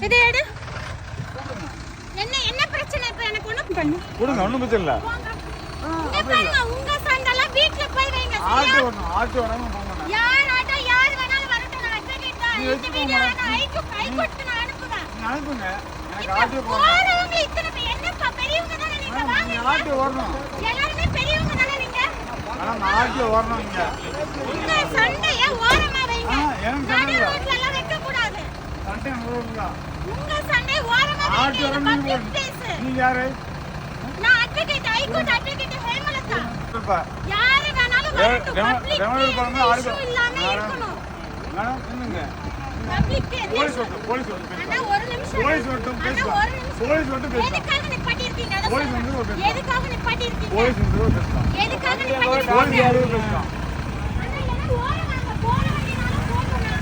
இது எடு. என்ன என்ன பிரச்சனை? இப்ப எனக்கு ஒண்ணும் பண்ணு. கொடுங்க ஒன்றும் பிரச்சனை இல்லை. இங்க பாருங்க உங்க சண்டெல்லாம் வீட்ல போய் வைங்க ஆட்டு சரியா? வரணும் ஆட்டு வராமல் போங்க யார் ஆட்டோ யார் வேணாலும் வரட்டும் நான் அட்வொகேட் தான் இந்த வீடியோ நான் ஐக்கு கை கொடுத்து நான் அனுப்புவேன். நீங்கள் அனுப்புங்க. எனக்கு ஆட்டு போறவங்க இத்தனை பேர் என்னப்பா பெரியவங்க தானே நீங்க? வாங்க நீங்கள் ஆட்டு வரணும் எல்லாருமே பெரியவங்க தானே நீங்க? ஆட்டு வரணும் இங்கே. உங்க சண்டைய ஓரமா வைங்க. ஆ, எனக்கு நடு சண்டை சட்டை நூறுங்களா உங்க சண்டை ஓரமா ஆட்டு பப்ளிக் பிளேஸ் நீங்கள் யாரு? நான் அட்வொகேட் ஹைகோர்ட் அட்வொகேட் ஹேமலதா. யாரு வேணாலும் வரட்டும். பப்ளிக் ஆளுக்கு- இஷ்யூ இல்லாம. இருக்கணும். மேடம் பப்ளிக் போலீஸ் வரட்டும் போலீஸ் வரட்டும் ஒரு நிமிஷம். போலீஸ் வரட்டும் நிமிஷம். போலீஸ் வரட்டும் பேசலாம் எதுக்காக நிப்பாட்டி இருக்கீங்க போலீஸ் வந்து. எதுக்காக நிப்பாட்டி இருக்கீங்க போலீஸ் வந்து ஒரு பேசலாம் எதுக்காக நிப்பாட்டி போலீஸ் இருக்கீங்க யாரும் பேசலாம் அண்ணா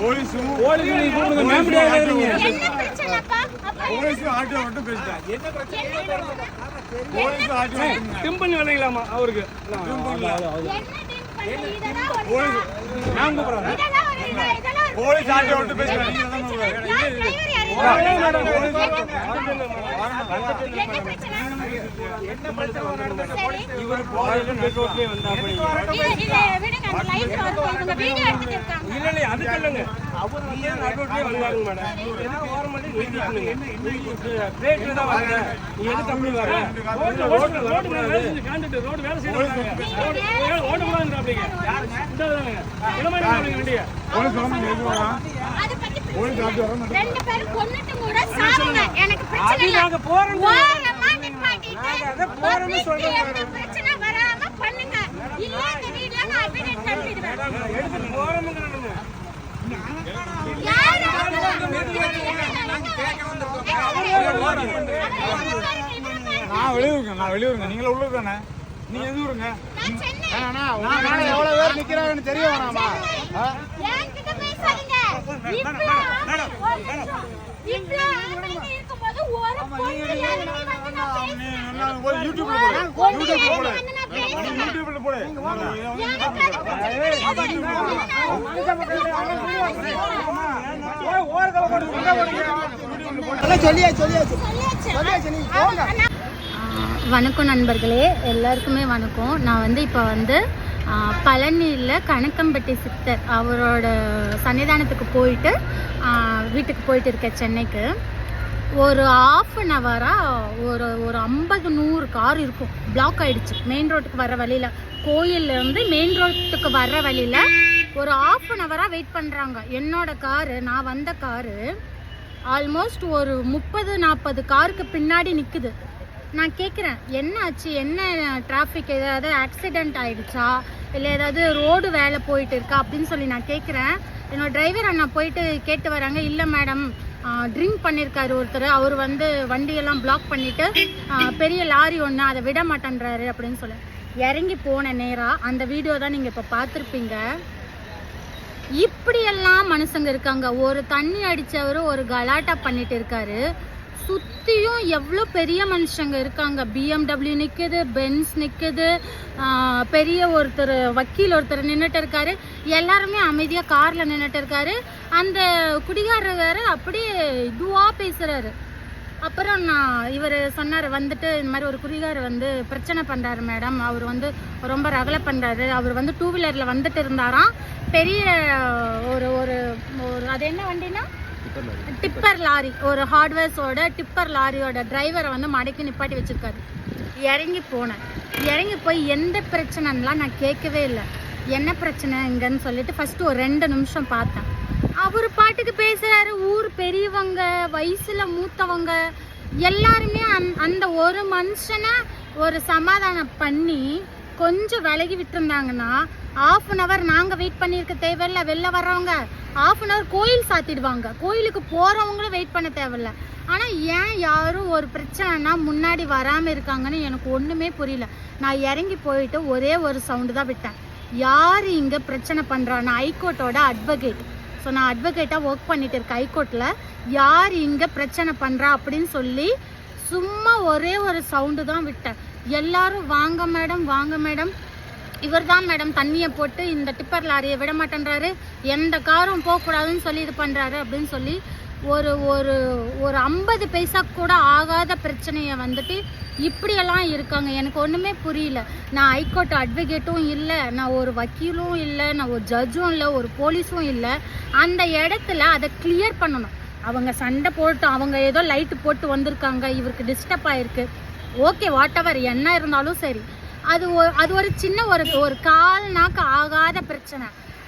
போலீஸும் என்ன பிரச்சனைப்பா? அப்ப போலீஸும் ஆட்டோ மட்டும் பேசிட்டேன் என்ன பிரச்சனை? போலீஸ் ஆட்டோ மட்டும் டிம்பன் வேலைங்களாமா அவருக்கு? என்ன டீம் பண்ண? இதெல்லாம் ஒரு இதெல்லாம் போலீஸ் ஆட்டோ பிரச்சனை? சரி. இவர் பாலில நெட்வொர்க்லயே விடுங்க, இருக்காங்க. இல்ல இல்ல அதுக்கு இல்லைங்க அவர் வந்து நெட்வொர்க்லயே வந்தாருங்க மேடம் எதுக்கு ஓரமாட்டி நிறுத்திக்கணுங்க பிளேட்ல தான் வரல நீ எதுக்கு அப்படி வர ரோட்ல ரோட்ல ரோடு வேலை செஞ்சு காந்துட்டு ரோடு வேலை செய்யணும் ஓடக்கூடாதுன்றாப்டிங்க இந்தாங்க இளமாரி வண்டியா போலீஸ் வந்து எது வரா அதை பத்தி போலீஸ் ஆட்டோ வர மாட்டேன் ரெண்டு பேரும் கொன்னுட்டு கூட சாவுங்க. எனக்கு பிரச்சனை அது இல்ல. நாங்க போறோம் ஓரமா நிப்பாட்டிட்டு நாங்க அதை போறோம்னு public சொல்றோம் எந்த பிரச்சனை வராம பண்ணுங்க. இல்ல நான் போறோமுங்கிறானுங்க நான் வெளியூருங்க நான் வெளியூருங்க. நீங்களும் உள்ளூர் தானே? நீங்க எது ஊருங்க? நான் சென்னை. நான் எவ்வளவு பேர் நிக்கிறாங்கன்னு தெரிய வேணாமா? யூடியூப்ல போடு. யூடியூப்ல போடு. வணக்கம் நண்பர்களே எல்லாருக்குமே வணக்கம். நான் வந்து இப்போ வந்து பழனியில் கணக்கம்பட்டி சித்தர் அவரோட சன்னிதானத்துக்கு போயிட்டு வீட்டுக்கு போயிட்டு இருக்கேன் சென்னைக்கு. ஒரு ஆஃப் அன் ஹவராக ஒரு ஒரு ஐம்பது நூறு கார் இருக்கும். பிளாக் ஆயிடுச்சு. மெயின் ரோட்டுக்கு வர வழியில். கோயிலேருந்து மெயின் ரோட்டுக்கு வர வழியில் ஒரு ஆஃப் அன் ஹவராக வெயிட் பண்ணுறாங்க என்னோட காரு நான் வந்த காரு ஆல்மோஸ்ட் ஒரு முப்பது நாற்பது காருக்கு பின்னாடி நிற்குது நான் கேட்குறேன் என்ன ஆச்சு? என்ன டிராஃபிக் ஏதாவது ஆக்சிடெண்ட் ஆகிடுச்சா இல்லை ஏதாவது ரோடு வேலை போயிட்டு இருக்கா? அப்படின்னு சொல்லி நான் கேட்குறேன் என்னோடய டிரைவர் அண்ணா போயிட்டு கேட்டு வராங்க இல்லை மேடம் ட்ரிங்க் பண்ணியிருக்காரு ஒருத்தர். அவர் வந்து வண்டியெல்லாம் பிளாக் பண்ணிவிட்டு பெரிய லாரி ஒன்று அதை விட மாட்டேன்றாரு அப்படின்னு சொல்லி. இறங்கி போன நேராக அந்த வீடியோ தான் நீங்கள் இப்போ பார்த்துருப்பீங்க. இப்படியெல்லாம் மனுஷங்க இருக்காங்க. ஒரு தண்ணி அடித்தவர் ஒரு கலாட்டா பண்ணிட்டு இருக்காரு. சுற்றியும் எவ்வளோ பெரிய மனுஷங்க இருக்காங்க? பிஎம்டபிள்யூ நிற்குது பென்ஸ் நிற்குது பெரிய ஒருத்தர் வக்கீல் ஒருத்தர் நின்றுட்டு இருக்காரு. எல்லாருமே அமைதியாக காரில் நின்றுட்டு இருக்காரு. அந்த குடிகாரர் அப்படியே இதுவாக பேசுகிறாரு அப்புறம் நான் இவர் சொன்னார் வந்துட்டு இந்த மாதிரி ஒரு குடிகார் வந்து பிரச்சனை பண்ணுறாரு மேடம். அவர் வந்து ரொம்ப ரகலை பண்ணுறாரு அவர் வந்து டூ வீலரில் வந்துட்டு இருந்தாராம். பெரிய ஒரு ஒரு ஒரு அது என்ன வண்டினா? Tipper lorry. ஒரு ஹார்ட்வேர்ஸோட டிப்பர் லாரியோட டிரைவரை வந்து மடக்கி நிப்பாட்டி வச்சிருக்காரு. இறங்கி போனேன். இறங்கி போய் எந்த பிரச்சனைலாம் நான் கேட்கவே இல்லை. என்ன பிரச்சனை இங்கன்னு சொல்லிட்டு ஃபஸ்ட்டு ஒரு ரெண்டு நிமிஷம் பார்த்தேன். அவர் பாட்டுக்கு பேசுகிறாரு ஊர் பெரியவங்க வயசில் மூத்தவங்க எல்லாருமே அந் அந்த ஒரு மனுஷனை ஒரு சமாதானம் பண்ணி கொஞ்சம் விலகி விட்டுருந்தாங்கன்னா ஆஃப் அன் ஹவர் நாங்கள் வெயிட் பண்ணியிருக்க தேவையில்ல வெளில வர்றவங்க. ஆஃப் அன் ஹவர் கோயில் சாத்திடுவாங்க. கோயிலுக்கு போகிறவங்களும் வெயிட் பண்ண தேவையில்ல. ஆனால் ஏன் யாரும் ஒரு பிரச்சனைனா முன்னாடி வராமல் இருக்காங்கன்னு எனக்கு ஒன்றுமே புரியல. நான் இறங்கி போயிட்டு ஒரே ஒரு சவுண்டு தான் விட்டேன். யார் இங்கே பிரச்சனை பண்ணுறா நான் ஹைகோர்ட்டோட அட்வொகேட் ஸோ நான் அட்வொகேட்டாக ஒர்க் பண்ணிட்டு இருக்கேன் ஹைகோர்ட்டில் யார் இங்கே பிரச்சனை பண்ணுறா அப்படின்னு சொல்லி சும்மா ஒரே ஒரு சவுண்டு தான் விட்டேன். எல்லாரும் வாங்க மேடம் வாங்க மேடம் இவர் தான் மேடம் தண்ணியை போட்டு இந்த டிப்பர் லாரியை விட மாட்டேன்றாரு எந்த காரும் போகக்கூடாதுன்னு சொல்லி இது பண்ணுறாரு அப்படின்னு சொல்லி ஒரு ஒரு ஒரு ஐம்பது பைசா கூட ஆகாத பிரச்சனையை வந்துட்டு இப்படியெல்லாம் இருக்காங்க. எனக்கு ஒன்றுமே புரியல. நான் ஹைகோர்ட் அட்வொகேட்டும் இல்லை நான் ஒரு வக்கீலும் இல்லை நான் ஒரு ஜட்ஜும் இல்லை ஒரு போலீஸும் இல்லை. அந்த இடத்துல அதை கிளியர் பண்ணணும். அவங்க சண்டை போட்டு அவங்க ஏதோ லைட்டு போட்டு வந்திருக்காங்க. இவருக்கு டிஸ்டர்ப் ஆயிருக்கு. ஓகே வாட் எவர் என்ன இருந்தாலும் சரி. அது ஒரு அது ஒரு சின்ன ஒரு ஒரு கால் நாக்கு ஆகாத பிரச்சனை.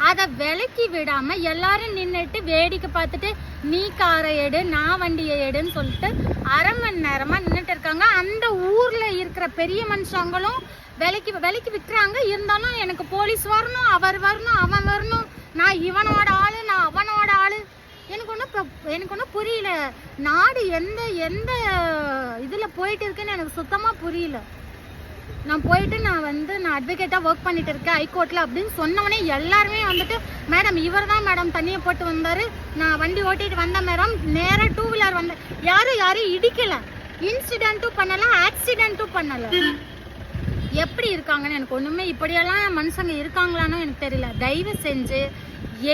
அதை விலக்கி விடாம எல்லாரும் நின்றுட்டு வேடிக்கை பார்த்துட்டு நீ காரை எடு நான் வண்டியை எடுன்னு சொல்லிட்டு அரை மணி நேரமா நின்றுட்டு இருக்காங்க. அந்த ஊர்ல இருக்கிற பெரிய மனுஷங்களும் விலைக்கு விலைக்கு விற்கிறாங்க இருந்தாலும் எனக்கு போலீஸ் வரணும் அவர் வரணும் அவன் வரணும். நான் இவனோட ஆளு நான் அவனோட ஆளு. எனக்கு ஒன்றும் எனக்கு ஒன்றும் புரியல. நாடு எந்த எந்த இதில் போயிட்டு இருக்குன்னு எனக்கு சுத்தமாக புரியல. நான் போயிட்டு நான் வந்து நான் அட்வொகேட்டாக ஒர்க் பண்ணிட்டு இருக்கேன் ஹைகோர்ட்டில் அப்படின்னு சொன்னவனே எல்லாருமே வந்துட்டு மேடம் இவர் தான் மேடம் தண்ணியை போட்டு வந்தார். நான் வண்டி ஓட்டிட்டு வந்த மேடம் நேராக டூ வீலர் வந்தேன் யாரும் யாரும் இடிக்கலை. இன்சிடென்ட்டும் பண்ணலை ஆக்சிடென்ட்டும் பண்ணலை. எப்படி இருக்காங்கன்னு எனக்கு ஒன்றுமே இப்படியெல்லாம் மனுஷங்க இருக்காங்களான்னு எனக்கு தெரியல. தயவு செஞ்சு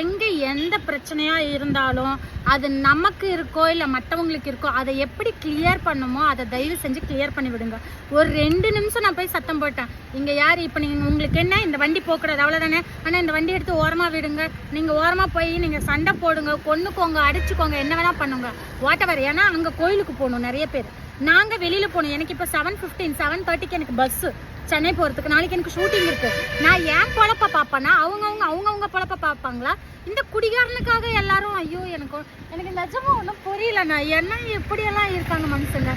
எங்கே எந்த பிரச்சனையாக இருந்தாலும் அது நமக்கு இருக்கோ இல்லை மற்றவங்களுக்கு இருக்கோ அதை எப்படி கிளியர் பண்ணுமோ அதை தயவு செஞ்சு கிளியர் பண்ணி விடுங்க. ஒரு ரெண்டு நிமிஷம் நான் போய் சத்தம் போட்டேன். இங்கே யார்? இப்போ நீங்கள் உங்களுக்கு என்ன? இந்த வண்டி போக்கூடாது அவ்வளோதானே ஆனால் இந்த வண்டி எடுத்து ஓரமாக விடுங்க. நீங்கள் ஓரமாக போய் நீங்கள் சண்டை போடுங்க கொன்னுக்கோங்க அடிச்சுக்கோங்க என்ன வேணால் பண்ணுங்க. வாட்டவர் ஏன்னா அங்கே கோயிலுக்கு போகணும் நிறைய பேர். நாங்கள் வெளியில் போகணும். எனக்கு இப்போ செவன் ஃபிஃப்டீன் செவன் தேர்ட்டிக்கு எனக்கு பஸ்ஸு சென்னை போகிறதுக்கு நாளைக்கு எனக்கு ஷூட்டிங் இருக்கு. நான் ஏன் பொழப்ப பார்ப்பேன்னா அவங்கவுங்க அவங்கவுங்க பொழப்ப பார்ப்பாங்களா? இந்த குடிகாரனுக்காக எல்லாரும் ஐயோ எனக்கு எனக்கு நிஜமா ஒன்றும் புரியலண்ணா என்ன எப்படியெல்லாம் இருக்காங்க மனுஷங்க?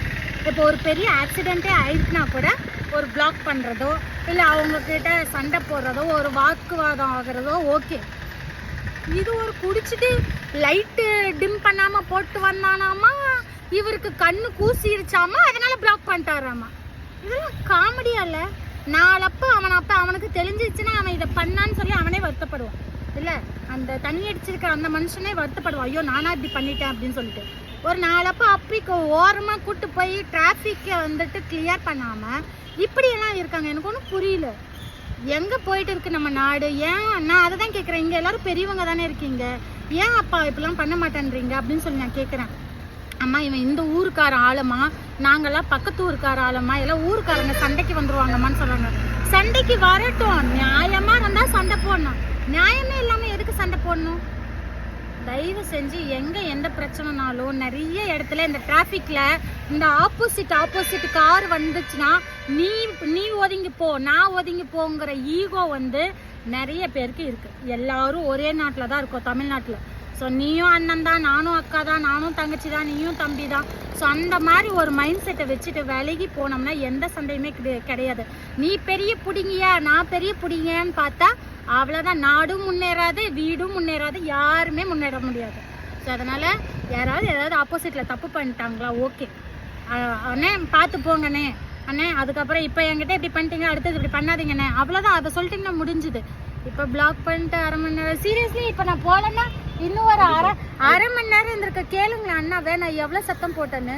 இப்போ ஒரு பெரிய ஆக்சிடென்ட்டே ஆயிடுச்சுனா கூட ஒரு பிளாக் பண்ணுறதோ இல்லை அவங்கக்கிட்ட சண்டை போடுறதோ ஒரு வாக்குவாதம் ஆகிறதோ ஓகே இது ஒரு குடிச்சிட்டு லைட்டு டிம் பண்ணாமல் போட்டு வந்தானாமா? இவருக்கு கண்ணு கூசிருச்சாமா? அதனால பிளாக் பண்ணிட்டாராமா? இதெல்லாம் காமெடியா இல்ல. நாளப்ப அவன் அப்ப அவனுக்கு தெரிஞ்சிச்சுன்னா அவன் இதை பண்ணான்னு சொல்லி அவனே வருத்தப்படுவான். இல்ல அந்த தண்ணி அடிச்சிருக்கிற அந்த மனுஷனே வருத்தப்படுவான். ஐயோ நானா இப்படி பண்ணிட்டேன் அப்படின்னு சொல்லிட்டு. ஒரு நாளப்போ அப்பிக்கு ஓரமா கூட்டு போய் டிராஃபிக்கை வந்துட்டு கிளியர் பண்ணாம இப்படியெல்லாம் இருக்காங்க. எனக்கு ஒன்றும் புரியல. எங்க போயிட்டு இருக்கு நம்ம நாடு? ஏன்? நான் அதை தான் கேட்குறேன் இங்க எல்லாரும் பெரியவங்க தானே இருக்கீங்க. ஏன் அப்பா இப்படிலாம் பண்ண மாட்டேன்றீங்க? அப்படின்னு சொல்லி நான் கேட்குறேன் அம்மா இவன் இந்த ஊருக்கார ஆளுமா நாங்கெல்லாம் பக்கத்து ஊருக்கார ஆளுமா எல்லாம் ஊருக்காரங்க சண்டைக்கு வந்துருவாங்கம்மான்னு சொல்கிறாங்க சண்டைக்கு வரட்டும். நியாயமா இருந்தா சண்டை போடணும். நியாயமே இல்லாம எதுக்கு சண்டை போடணும்? தயவு செஞ்சு எங்க எந்த பிரச்சனைனாலும் நிறைய இடத்துல இந்த டிராஃபிக்ல இந்த ஆப்போசிட் ஆப்போசிட் கார் வந்துச்சுன்னா நீ நீ ஒதுங்கி போ நான் ஒதுங்கி போங்கிற ஈகோ வந்து நிறைய பேருக்கு இருக்கு. எல்லாரும் ஒரே நாட்டில் தான் இருக்கோம் தமிழ்நாட்டில். ஸோ நீயும் அண்ணன் தான் நானும் அக்கா தான் நானும் தங்கச்சி தான் நீயும் தம்பி தான். ஸோ அந்த மாதிரி ஒரு மைண்ட் செட்டை வச்சுட்டு விலகி போனோம்னா எந்த சண்டையுமே கிடை- கிடையாது. நீ பெரிய பிடிங்கியா நான் பெரிய பிடிங்கன்னு பார்த்தா அவ்வளோதான் நாடும் முன்னேறாது வீடும் முன்னேறாது யாருமே முன்னேற முடியாது. ஸோ அதனால் யாராவது ஏதாவது ஆப்போசிட்டில் தப்பு பண்ணிட்டாங்களா ஓகே அண்ணே பார்த்து போங்கண்ணே. அண்ணே அதுக்கப்புறம் இப்போ என்கிட்ட இப்படி பண்ணிட்டீங்க அடுத்தது இப்படி பண்ணாதீங்கண்ணே அவ்வளோதான் அதை சொல்லிட்டீங்கன்னா முடிஞ்சுது. இப்போ பிளாக் பண்ணிட்டு அரை மணி நேரம் சீரியஸ்லி இப்போ நான் போகலன்னா இன்னும் ஒரு அரை அரை மணி நேரம் இருந்திருக்க. கேளுங்களேன் அண்ணாவே நான் எவ்வளோ சத்தம் போட்டேன்னு?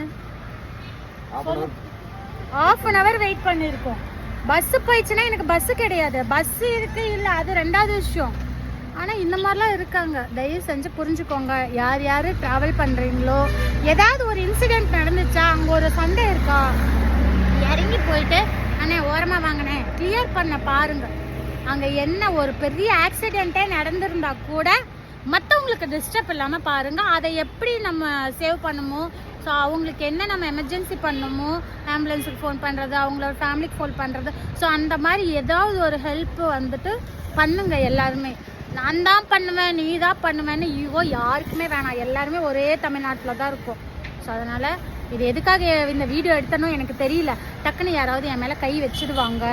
ஆஃப் அன் ஹவர் வெயிட் பண்ணியிருக்கோம். பஸ் போயிடுச்சுன்னா எனக்கு பஸ் கிடையாது. பஸ் இருக்கு இல்லை அது ரெண்டாவது விஷயம். ஆனால் இந்த மாதிரிலாம் இருக்காங்க. தயவு செஞ்சு புரிஞ்சுக்கோங்க. யார் யார் ட்ராவல் பண்ணுறீங்களோ ஏதாவது ஒரு இன்சிடென்ட் நடந்துச்சா? அங்கே ஒரு சண்டை இருக்கா? இறங்கி போயிட்டு அண்ணே ஓரமாக வாங்கினே கிளியர் பண்ண பாருங்க. அங்கே என்ன ஒரு பெரிய ஆக்சிடென்ட்டே நடந்திருந்தா கூட மற்றவங்களுக்கு டிஸ்டர்ப் இல்லாமல் பாருங்கள் அதை எப்படி நம்ம சேவ் பண்ணுமோ? ஸோ அவங்களுக்கு என்ன நம்ம எமர்ஜென்சி பண்ணணுமோ ஆம்புலன்ஸுக்கு ஃபோன் பண்ணுறது அவங்களோட ஃபேமிலிக்கு ஃபோன் பண்ணுறது ஸோ அந்த மாதிரி ஏதாவது ஒரு ஹெல்ப் வந்துட்டு பண்ணுங்க எல்லாருமே. நான் தான் பண்ணுவேன் நீ தான் பண்ணுவேன்னு ஈகோ யாருக்குமே வேணாம். எல்லாருமே ஒரே தமிழ்நாட்டில் தான் இருக்கும். ஸோ அதனால் இது எதுக்காக இந்த வீடியோ எடுத்தனும் எனக்கு தெரியல. டக்குன்னு யாராவது என் மேலே கை வச்சிடுவாங்க.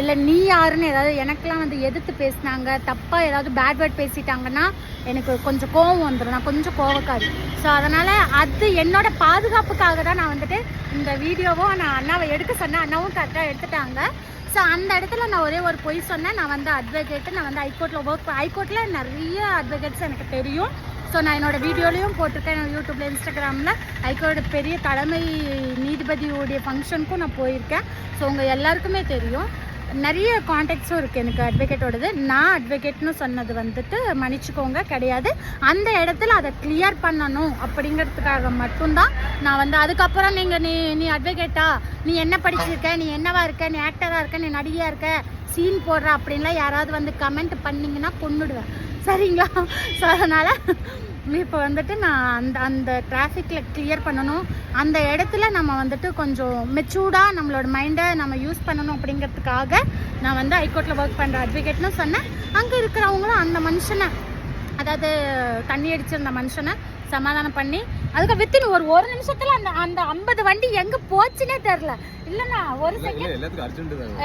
இல்லை நீ யாருன்னு ஏதாவது எனக்கெலாம் வந்து எதிர்த்து பேசினாங்க தப்பாக ஏதாவது பேட் வேர்ட் பேசிட்டாங்கன்னா எனக்கு கொஞ்சம் கோவம் வந்துடும் நான் கொஞ்சம் கோவக்காது ஸோ அதனால் அது என்னோட பாதுகாப்புக்காக தான் நான் வந்துட்டு இந்த வீடியோவும் நான் அண்ணாவை எடுக்க சொன்னேன். அண்ணாவும் கரெக்டாக எடுத்துட்டாங்க. ஸோ அந்த இடத்துல நான் ஒரே ஒரு பொய் சொன்னேன். நான் வந்து அட்வொகேட்டு நான் வந்து ஹைகோர்ட்டில் ஒர்க் ஹைகோர்ட்டில் நிறைய அட்வொகேட்ஸ் எனக்கு தெரியும். ஸோ நான் என்னோடய வீடியோலையும் போட்டிருக்கேன். யூடியூப்பில் இன்ஸ்டாகிராமில் ஹைகோர்ட் பெரிய தலைமை நீதிபதியுடைய ஃபங்க்ஷனுக்கும் நான் போயிருக்கேன். ஸோ உங்கள் எல்லாருக்குமே தெரியும். நிறைய காண்டாக்ட்ஸும் இருக்குது எனக்கு அட்வொகேட்டோடது நான் அட்வொகேட்னு சொன்னது வந்துட்டு மன்னிச்சுக்கோங்க கிடையாது. அந்த இடத்துல அதை கிளியர் பண்ணணும் அப்படிங்கிறதுக்காக மட்டும்தான் நான் வந்து அதுக்கப்புறம் நீங்கள் நீ நீ அட்வொகேட்டா நீ என்ன படிச்சிருக்க நீ என்னவா இருக்க நீ ஆக்டராக இருக்க நீ நடிகையாக இருக்க சீன் போடுற அப்படின்லாம் யாராவது வந்து கமெண்ட் பண்ணிங்கன்னா கொண்டுடுவேன் சரிங்களா? ஸோ அதனால் இப்போ வந்துட்டு நான் அந்த அந்த டிராஃபிக்கில் கிளியர் பண்ணணும். அந்த இடத்துல நம்ம வந்துட்டு கொஞ்சம் மெச்சூர்டாக நம்மளோட மைண்டை நம்ம யூஸ் பண்ணணும் அப்படிங்கிறதுக்காக நான் வந்து ஹைகோர்ட்டில் ஒர்க் பண்ணுற அட்வொகேட்னு சொன்னேன். அங்கே இருக்கிறவங்களும் அந்த மனுஷனை அதாவது தண்ணி அடிச்சிருந்த மனுஷனை சமாதானம் பண்ணி அதுக்கு வித்தின் ஒரு ஒரு நிமிஷத்துல அந்த அந்த ஐம்பது வண்டி எங்க போச்சுன்னே தெரியல. இல்லைண்ணா ஒரு செகண்ட்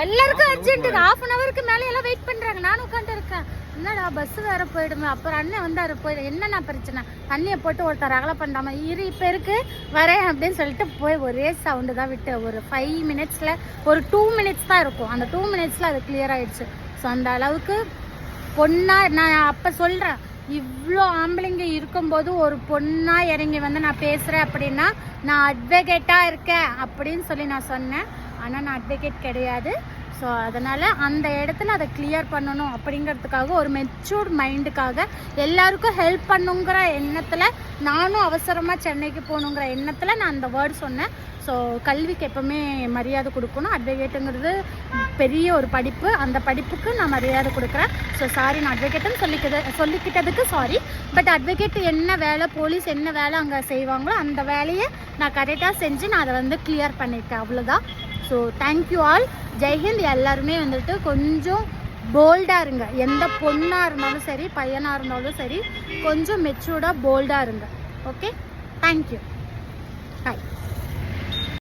எல்லாருக்கும் அர்ஜென்ட் ஹாஃப் அன் ஹவருக்கு மேலே எல்லாம் வெயிட் பண்றாங்க. நானும் உட்காந்து இருக்கேன் என்னடா பஸ் வேற போயிடுமே. அப்புறம் அண்ணன் வந்தாரு போயிடு என்னண்ணா பிரச்சனை? தண்ணியை போட்டு ஒருத்தர் அகல பண்ணாம இரு இப்ப இருக்கு வரேன் அப்படின்னு சொல்லிட்டு போய் ஒரே சவுண்டு தான் விட்டு ஒரு ஃபைவ் மினிட்ஸ்ல ஒரு டூ மினிட்ஸ் தான் இருக்கும். அந்த டூ மினிட்ஸ்ல அது கிளியர் ஆயிடுச்சு. ஸோ அந்த அளவுக்கு பொண்ணா நான் அப்ப சொல்றேன். இவ்வளோ ஆம்பளைங்க இருக்கும்போது ஒரு பொண்ணாக இறங்கி வந்து நான் பேசுகிறேன் அப்படின்னா நான் அட்வொகேட்டாக இருக்கேன் அப்படின்னு சொல்லி நான் சொன்னேன். ஆனால் நான் அட்வொகேட் கிடையாது. ஸோ அதனால் அந்த இடத்துல அதை கிளியர் பண்ணணும் அப்படிங்கிறதுக்காக ஒரு மெச்சூர்ட் மைண்டுக்காக எல்லாருக்கும் ஹெல்ப் பண்ணுங்கிற எண்ணத்தில் நானும் அவசரமாக சென்னைக்கு போகணுங்கிற எண்ணத்தில் நான் அந்த வேர்ட் சொன்னேன். ஸோ கல்விக்கு எப்போவுமே மரியாதை கொடுக்கணும். அட்வொகேட்டுங்கிறது பெரிய ஒரு படிப்பு. அந்த படிப்புக்கு நான் மரியாதை கொடுக்குறேன். ஸோ சாரி நான் அட்வொகேட்டுன்னு சொல்லிக்கிது சொல்லிக்கிட்டதுக்கு சாரி பட் அட்வொகேட் என்ன வேலை போலீஸ் என்ன வேலை அங்கே செய்வாங்களோ அந்த வேலையை நான் கரெக்டாக செஞ்சு நான் அதை வந்து கிளியர் பண்ணியிருக்கேன் அவ்வளோதான் ஸோ தேங்க்யூ ஆல் ஜெய்ஹிந்த் எல்லாருமே வந்துட்டு கொஞ்சம் போல்டாக இருங்க. எந்த பொண்ணாக இருந்தாலும் சரி பையனாக இருந்தாலும் சரி கொஞ்சம் மெச்சூர்டாக போல்டாக இருங்க. Okay thank you bye